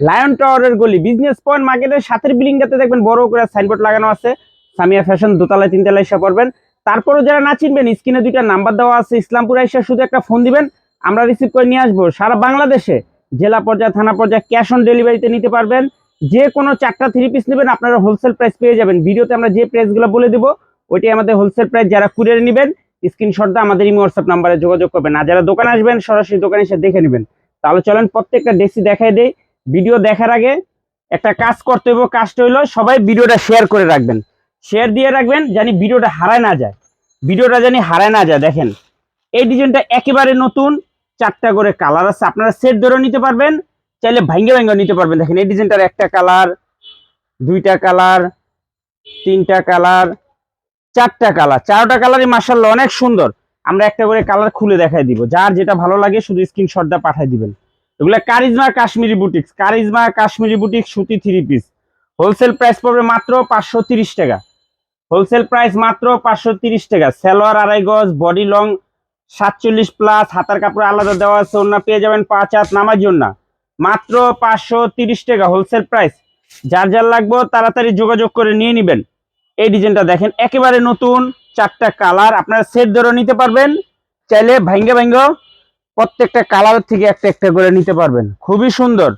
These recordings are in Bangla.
লায়ন টাওয়ারের গলি বিজনেস পয়েন্ট মার্কেটের সাথের বিল্ডিংটাতে দেখবেন বড় করে সাইনবোর্ড লাগানো আছে। সামিয়া ফ্যাশন দোতলায় তিনতলায় এসে পড়বেন তারপরও যারা না চিনবেন, স্ক্রিনে দুইটা নাম্বার দেওয়া আছে, ইসলামপুর এসে শুধু একটা ফোন দিবেন। আমরা রিসিভ করে নিয়ে আসব। সারা বাংলাদেশে জেলা পর্যায়ে, থানা পর্যায়ে ক্যাশ অন ডেলিভারিতে নিতে পারবেন। যে কোনো চারটা থ্রি পিস নেবেন, আপনারা হোলসেল প্রাইস পেয়ে যাবেন। ভিডিওতে আমরা যে প্রাইসগুলো বলে দেবো, ওইটাই আমাদের হোলসেল প্রাইস যারা কুরিয়ারে নেবেন স্ক্রিনশট দিয়ে আমাদের ইমো হোয়াটসঅ্যাপ নাম্বারে যোগাযোগ করবেন। আর যারা দোকানে আসবেন, সরাসরি দোকানে এসে দেখে নেবেন। তাহলে চলেন, প্রত্যেকটা ডেসি দেখাই দেই। ভিডিও দেখার আগে একটা কাজ করতে হবে কাজটা হইল সবাই ভিডিওটা শেয়ার করে রাখবেন। শেয়ার দিয়ে রাখবেন জানি ভিডিওটা হারায় না যায়। ভিডিওটা জানি হারায় না যায়, দেখেন। এই ডিজাইনটা একেবারে নতুন, চারটা করে কালার আছে। আপনারা সেট ধরেও নিতে পারবেন, চাইলে ভাঙ্গে ভাঙ্গে নিতে পারবেন। দেখেন, এই ডিজাইনটার একটা কালার দুইটা কালার তিনটা কালার চারটা কালার চারটা কালারই মার্শাল্লাহ অনেক সুন্দর। আমরা একটা করে কালার খুলে দেখাই দিব। যার যেটা ভালো লাগে শুধু স্ক্রিনশট দিয়ে পাঠিয়ে দিবেন। এগুলা Karishma Kashmiri boutiques. Charisma Kashmiri boutique সুতি থ্রি পিস হোলসেল প্রাইস পড়বে মাত্র পাঁচশো তিরিশ টাকা। হোলসেল প্রাইস মাত্র পাঁচশো তিরিশ টাকা। সালোয়ার, আড়াই গজ বডি লং সাতচল্লিশ প্লাস হাতার কাপড় আলাদা দেওয়া আছে অন্য পেয়ে যাবেন পাঁচ হাত নামার জন্য। মাত্র পাঁচশো তিরিশ টাকা হোলসেল প্রাইস যার যার লাগবে তাড়াতাড়ি যোগাযোগ করে নিয়ে নেবেন। এই ডিজাইনটা দেখেন, একেবারে নতুন, চারটা কালার। আপনারা সেট ধরে নিতে পারবেন। চাইলে ভাঙ্গে ভাঙ্গে প্রত্যেকটা কালার থেকে একটা একটা করে নিতে পারবেন। খুবই সুন্দর।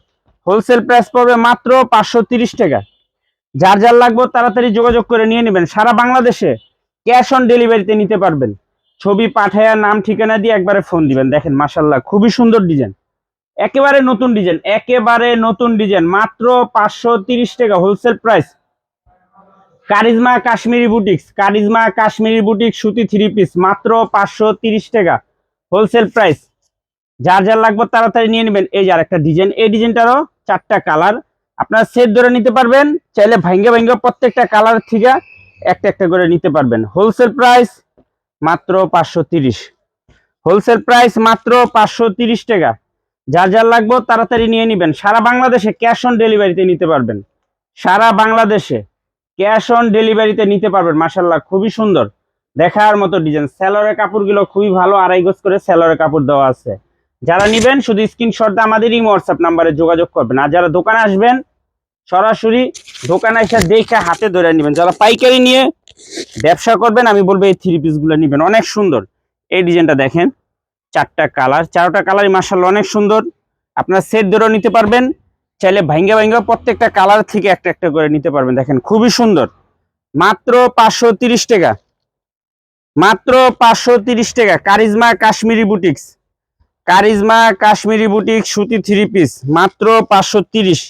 হোলসেল প্রাইস পড়বে মাত্র পাঁচশো তিরিশ টাকা। যার যার লাগবে তাড়াতাড়ি যোগাযোগ করে নিয়ে নেবেন। সারা বাংলাদেশে ক্যাশ অন ডেলিভারিতে নিতে পারবেন। ছবি পাঠায়া, নাম, ঠিকানা দিয়ে একবারে ফোন দিবেন। দেখেন মাসাল্লাহ খুবই সুন্দর ডিজাইন। একেবারে নতুন ডিজাইন, একেবারে নতুন ডিজাইন, মাত্র পাঁচশো তিরিশ টাকা wholesale price. Karishma Kashmiri boutiques, Karishma Kashmiri boutique সুতি থ্রি পিস, মাত্র পাঁচশো তিরিশ টাকা হোলসেল প্রাইস। যার যার লাগবে তাড়াতাড়ি নিয়ে নেবেন। এই যে আর একটা ডিজাইন, এই ডিজাইনটারও চারটা কালার। আপনারা সেট ধরে নিতে পারবেন, চাইলে ভাঙ্গে ভাঙ্গে প্রত্যেকটা কালার থেকে একটা একটা করে নিতে পারবেন। হোলসেল প্রাইস মাত্র পাঁচশো তিরিশ। হোলসেল প্রাইস মাত্র পাঁচশো তিরিশ টাকা। যার যার লাগবে তাড়াতাড়ি নিয়ে নেবেন। সারা বাংলাদেশে ক্যাশ অন ডেলিভারিতে নিতে পারবেন। সারা বাংলাদেশে ক্যাশ অন ডেলিভারিতে নিতে পারবেন। মাসাল্লাহ খুবই সুন্দর। দেখার মতো ডিজাইন। স্যালোরের কাপড়গুলো খুবই ভালো। আড়াই গজ করে স্যালোরের কাপড় দেওয়া আছে। যারা নিবেন শুধু স্ক্রিনশট দিয়ে আমাদের এই হোয়াটসঅ্যাপ নাম্বারে যোগাযোগ করবেন। আর যারা দোকানে আসবেন, সরাসরি দোকানে এসে দেখে হাতে ধরে নেবেন। যারা পাইকারি নিয়ে ব্যবসা করবেন, আমি বলব এই থ্রি পিসগুলো নেবেন। অনেক সুন্দর। এই ডিজাইনটা দেখেন, চারটা কালার চারটা কালারই মার্শাল্লাহ অনেক সুন্দর। আপনার সেট ধরেও নিতে পারবেন। চাইলে ভাঙ্গা ভাঙ্গা প্রত্যেকটা কালার থেকে একটা একটা করে নিতে পারবেন। দেখেন, খুবই সুন্দর। মাত্র পাঁচশো টাকা। মাত্র পাঁচশো টাকা। Charisma Kashmiri boutiques charisma Kashmiri boutique, সুতি থ্রি পিস মাত্র পাঁচশো তিরিশ।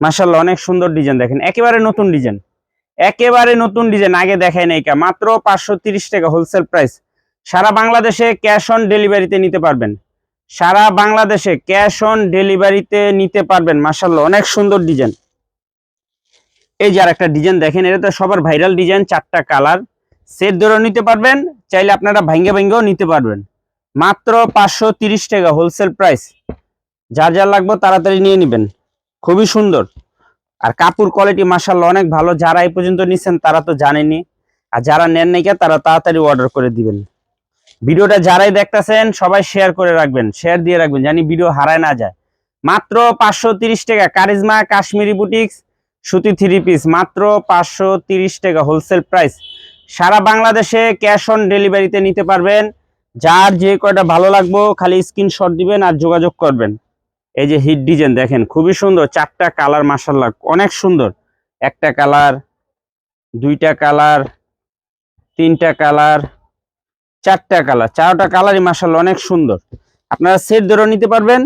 মাসাল্লাহ অনেক সুন্দর ডিজাইন দেখেন। একেবারে নতুন ডিজাইন একেবারে নতুন ডিজাইন আগে দেখায় নাই মাত্র পাঁচশো তিরিশ টাকা হোলসেল প্রাইস সারা বাংলাদেশে ক্যাশ অন ডেলিভারিতে নিতে পারবেন। সারা বাংলাদেশে ক্যাশ অন ডেলিভারিতে নিতে পারবেন। মাসাল্লাহ অনেক সুন্দর ডিজাইন এই যে আর একটা ডিজাইন দেখেন, এটা তো সবার ভাইরাল ডিজাইন চারটা কালার সেট ধরে নিতে পারবেন, চাইলে আপনারা ভাঙ্গে ভাঙ্গেও নিতে পারবেন। মাত্র পাঁচশো তিরিশ টাকা হোলসেল প্রাইস যার যার লাগবে তাড়াতাড়ি নিয়ে নেবেন। খুবই সুন্দর। আর কাপড় কোয়ালিটি মাসাল্লাহ অনেক ভালো। যারা এই পর্যন্ত নিচ্ছেন তারা তো জানেনি আর যারা নেন নাই তারা তাড়াতাড়ি অর্ডার করে দিবেন। ভিডিওটা যারাই দেখতেছেন, সবাই শেয়ার করে রাখবেন। শেয়ার দিয়ে রাখবেন, জানি ভিডিও হারায় না যায়। মাত্র পাঁচশো তিরিশ টাকা। কারিজমা কাশ্মীরি বুটিক্স সুতি থ্রি পিস মাত্র পাঁচশো তিরিশ টাকা হোলসেল প্রাইস সারা বাংলাদেশে ক্যাশ অন ডেলিভারিতে নিতে পারবেন। যার যে কয়টা ভালো লাগবো, খালি স্ক্রিনশট দিবেন আর যোগাযোগ করবেন। এই যে হিট ডিজাইন দেখেন, খুবই সুন্দর, চারটা কালার মাসাল্লাহ অনেক সুন্দর। একটা কালার দুইটা কালার তিনটা কালার চারটা কালার চারটা কালারই মাসাল্লাহ অনেক সুন্দর। আপনারা সেট ধরেও নিতে পারবেন,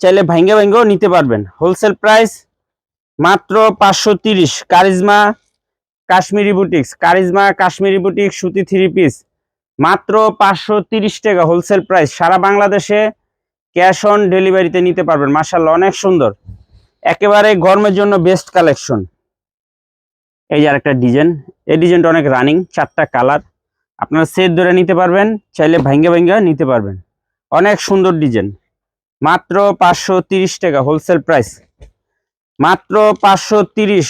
চাইলে ভাঙ্গে ভাঙ্গেও নিতে পারবেন। হোলসেল প্রাইস মাত্র পাঁচশো তিরিশ। Charisma Kashmiri boutiques charisma Kashmiri boutiques সুতি থ্রি পিস মাত্র পাঁচশো টাকা হোলসেল প্রাইস সারা বাংলাদেশে ক্যাশ অন ডেলিভারিতে নিতে পারবেন। মার্শাল্লাহ অনেক সুন্দর। একেবারে গরমের জন্য বেস্ট কালেকশন এই যে আরেকটা ডিজাইন। এই ডিজাইনটা অনেক রানিং চারটা কালার আপনারা সেট ধরে নিতে পারবেন, চাইলে ভাঙ্গে ভাঙ্গে নিতে পারবেন। অনেক সুন্দর ডিজাইন। মাত্র পাঁচশো টাকা হোলসেল প্রাইস মাত্র পাঁচশো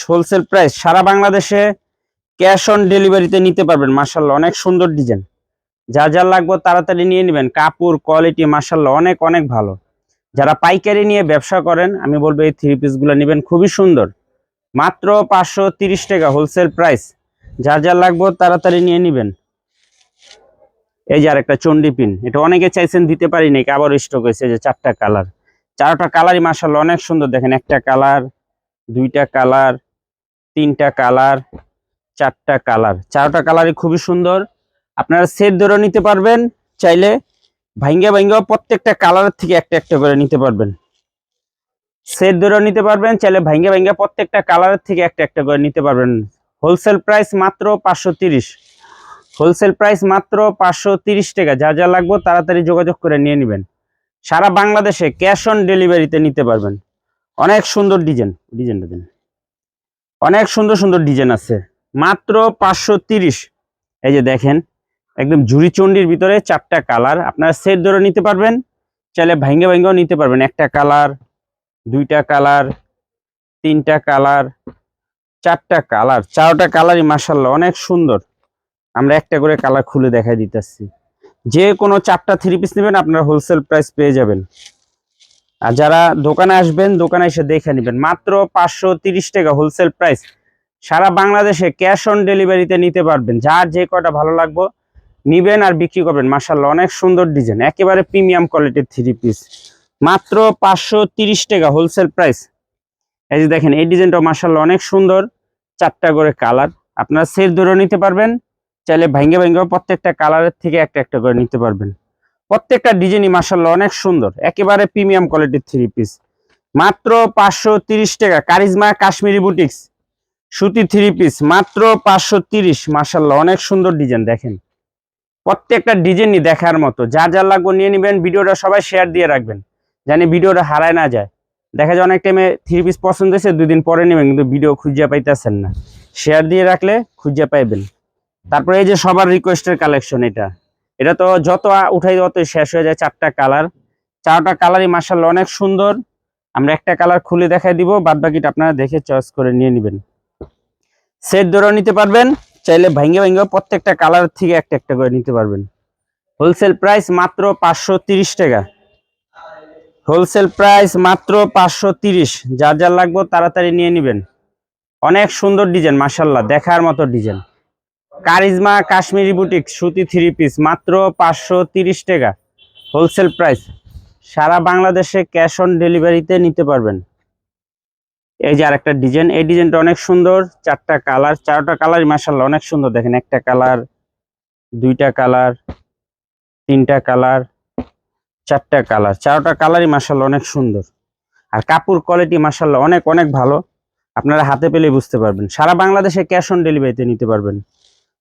হোলসেল প্রাইস সারা বাংলাদেশে ক্যাশ অন ডেলিভারিতে নিতে পারবেন। মার্শাল্লাহ অনেক সুন্দর ডিজাইন। যা যা লাগবে তাড়াতাড়ি নিয়ে নেবেন। কাপড় কোয়ালিটি মার্শাল্লাহ অনেক অনেক ভালো। যারা পাইকারি নিয়ে ব্যবসা করেন, আমি বলব এই থ্রি পিসগুলো নেবেন, খুবই সুন্দর। মাত্র পাঁচশো তিরিশ টাকা হোলসেল প্রাইস যার যা লাগবে তাড়াতাড়ি নিয়ে নেবেন। এই যে আরেকটা চন্ডি পিন। এটা অনেকে চাইছেন দিতে পারি নাকি আবার স্টক হয়েছে যে চারটা কালার চারটা কালারই মার্শাল্লাহ অনেক সুন্দর। দেখেন একটা কালার দুইটা কালার তিনটা কালার চারটা কালার চারটা কালারই খুবই সুন্দর। আপনারা সেট ধরে নিতে পারবেন, চাইলে ভাঙ্গা ভাঙ্গা প্রত্যেকটা কালারের থেকে একটা একটা করে নিতে পারবেন। সেট ধরে নিতে পারবেন, চাইলে ভাঙ্গা ভাঙ্গা প্রত্যেকটা কালারের থেকে একটা একটা করে নিতে পারবেন। হোলসেল প্রাইস মাত্র পাঁচশো তিরিশ। হোলসেল প্রাইস মাত্র পাঁচশো তিরিশ টাকা। যা যা লাগবে তাড়াতাড়ি যোগাযোগ করে নিয়ে নেবেন। সারা বাংলাদেশে ক্যাশ অন ডেলিভারিতে নিতে পারবেন। অনেক সুন্দর ডিজাইন ডিজাইনটা দিন। অনেক সুন্দর সুন্দর ডিজাইন আছে। মাত্র পাঁচশো তিরিশ। এই যে দেখেন একদম ঝুড়ি চন্ডির ভিতরে চারটা কালার। আপনারা সেট ধরে নিতে পারবেন, চাইলে ভাঙ্গে ভাঙ্গেও নিতে পারবেন। একটা কালার, দুইটা কালার, তিনটা কালার, চারটা কালার। চারটা কালারই মাসাল্লাহ অনেক সুন্দর। আমরা একটা করে কালার খুলে দেখাই দিতেছি। যে কোনো চারটা থ্রি পিস নেবেন, আপনারা হোলসেল প্রাইস পেয়ে যাবেন। আর যারা দোকানে আসবেন, দোকানে এসে দেখে নেবেন। মাত্র পাঁচশো তিরিশ টাকা হোলসেল প্রাইস সারা বাংলাদেশে ক্যাশ অন ডেলিভারিতে নিতে পারবেন। যার যে কটা ভালো লাগবে নিবেন আর বিক্রি করবেন। মাসাল্লাহ অনেক সুন্দর ডিজাইন। একেবারে প্রিমিয়াম কোয়ালিটির থ্রি পিস মাত্র পাঁচশো টাকা হোলসেল প্রাইস এই যে দেখেন, এই ডিজাইনটা মাসাল্লাহ অনেক সুন্দর। চারটা করে কালার। আপনারা সেট ধরে নিতে পারবেন। চাইলে ভাঙ্গে ভাঙ্গে প্রত্যেকটা কালারের থেকে একটা একটা করে নিতে পারবেন। প্রত্যেকটা ডিজাইনই মাসাল্লাহ অনেক সুন্দর। একেবারে প্রিমিয়াম কোয়ালিটির থ্রি পিস মাত্র পাঁচশো টাকা। কারিজমা কাশ্মীরি বুটিক্স সুতি থ্রি পিস মাত্র পাঁচশো তিরিশ। মাসাল্লাহ অনেক সুন্দর ডিজাইন দেখেন। প্রত্যেকটা ডিজাইনই দেখার মতো। যা যা লাগবে নিয়ে নেবেন, ভিডিওটা সবাই শেয়ার দিয়ে রাখবেন। জানি ভিডিওটা হারায় না যায়। দেখা যায় অনেক টাইমে থ্রি পিস পছন্দ হয়েছে দুই দিন পরে নেবেন, কিন্তু ভিডিও খুঁজে পাইতেছেন না। শেয়ার দিয়ে রাখলে খুঁজে পাইবেন। তারপরে এই যে সবার রিকোয়েস্টের কালেকশন এটা। এটা তো যত উঠাই তত শেষ হয়ে যায় চারটা কালার চারটা কালারই মার্শাল্লাহ অনেক সুন্দর। আমরা একটা কালার খুলে দেখাই দিব বাদ বাকিটা আপনারা দেখে চয়েস করে নিয়ে নেবেন। সেট ধরেও নিতে পারবেন। চাইলে ভাঙ্গে ভাঙ্গে প্রত্যেকটা কালার থেকে একটা একটা করে নিতে পারবেন। হোলসেল প্রাইস মাত্র পাঁচশো টাকা। হোলসেল প্রাইস মাত্র পাঁচশো তিরিশ। যার যার লাগবে তাড়াতাড়ি নিয়ে নেবেন। অনেক সুন্দর ডিজাইন মার্শাল্লাহ দেখার মতো ডিজাইন কারিজমা কাশ্মীরি বুটিক, সুতি থ্রি পিস মাত্র পাঁচশো তিরিশ টাকা। হোলসেল প্রাইস সারা বাংলাদেশে ক্যাশ অন ডেলিভারিতে নিতে পারবেন। এই যে আরেকটা ডিজাইন, এই ডিজাইনটা অনেক সুন্দর। চারটা কালার, চারটা কালারই মাসাল্লাহ অনেক সুন্দর। দেখেন একটা কালার, দুইটা কালার, তিনটা কালার, চারটা কালার। চারটা কালারই মাসাল্লাহ অনেক সুন্দর। আর কাপড় কোয়ালিটি মাসাল্লাহ অনেক অনেক ভালো। আপনারা হাতে পেলে বুঝতে পারবেন। সারা বাংলাদেশে ক্যাশ অন ডেলিভারিতে নিতে পারবেন।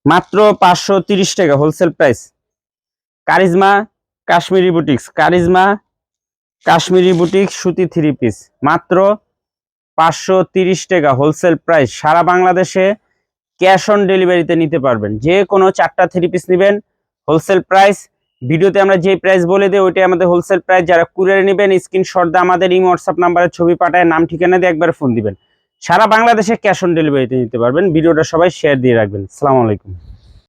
মাত্র পাঁচশো তিরিশ টাকা wholesale price Karishma Kashmiri boutiques Karishma Kashmiri boutique সুতি থ্রি পিস মাত্র পাঁচশো তিরিশ টাকা হোলসেল প্রাইস সারা বাংলাদেশে ক্যাশ অন ডেলিভারিতে নিতে পারবেন। যে কোনো চারটা থ্রি পিস নেবেন হোলসেল প্রাইস ভিডিওতে আমরা যে প্রাইস বলে দিই, ওইটাই আমাদের হোলসেল প্রাইস যারা কুরিয়ারে নেবেন স্ক্রিনশট দিয়ে আমাদের এই হোয়াটসঅ্যাপ নাম্বারে ছবি পাঠায়, নাম, ঠিকানা দিয়ে একবার ফোন দিবেন। সারা বাংলাদেশে ক্যাশ অন ডেলিভারিতে নিতে পারবেন। ভিডিওটা সবাই শেয়ার দিয়ে রাখবেন। আসসালামু আলাইকুম।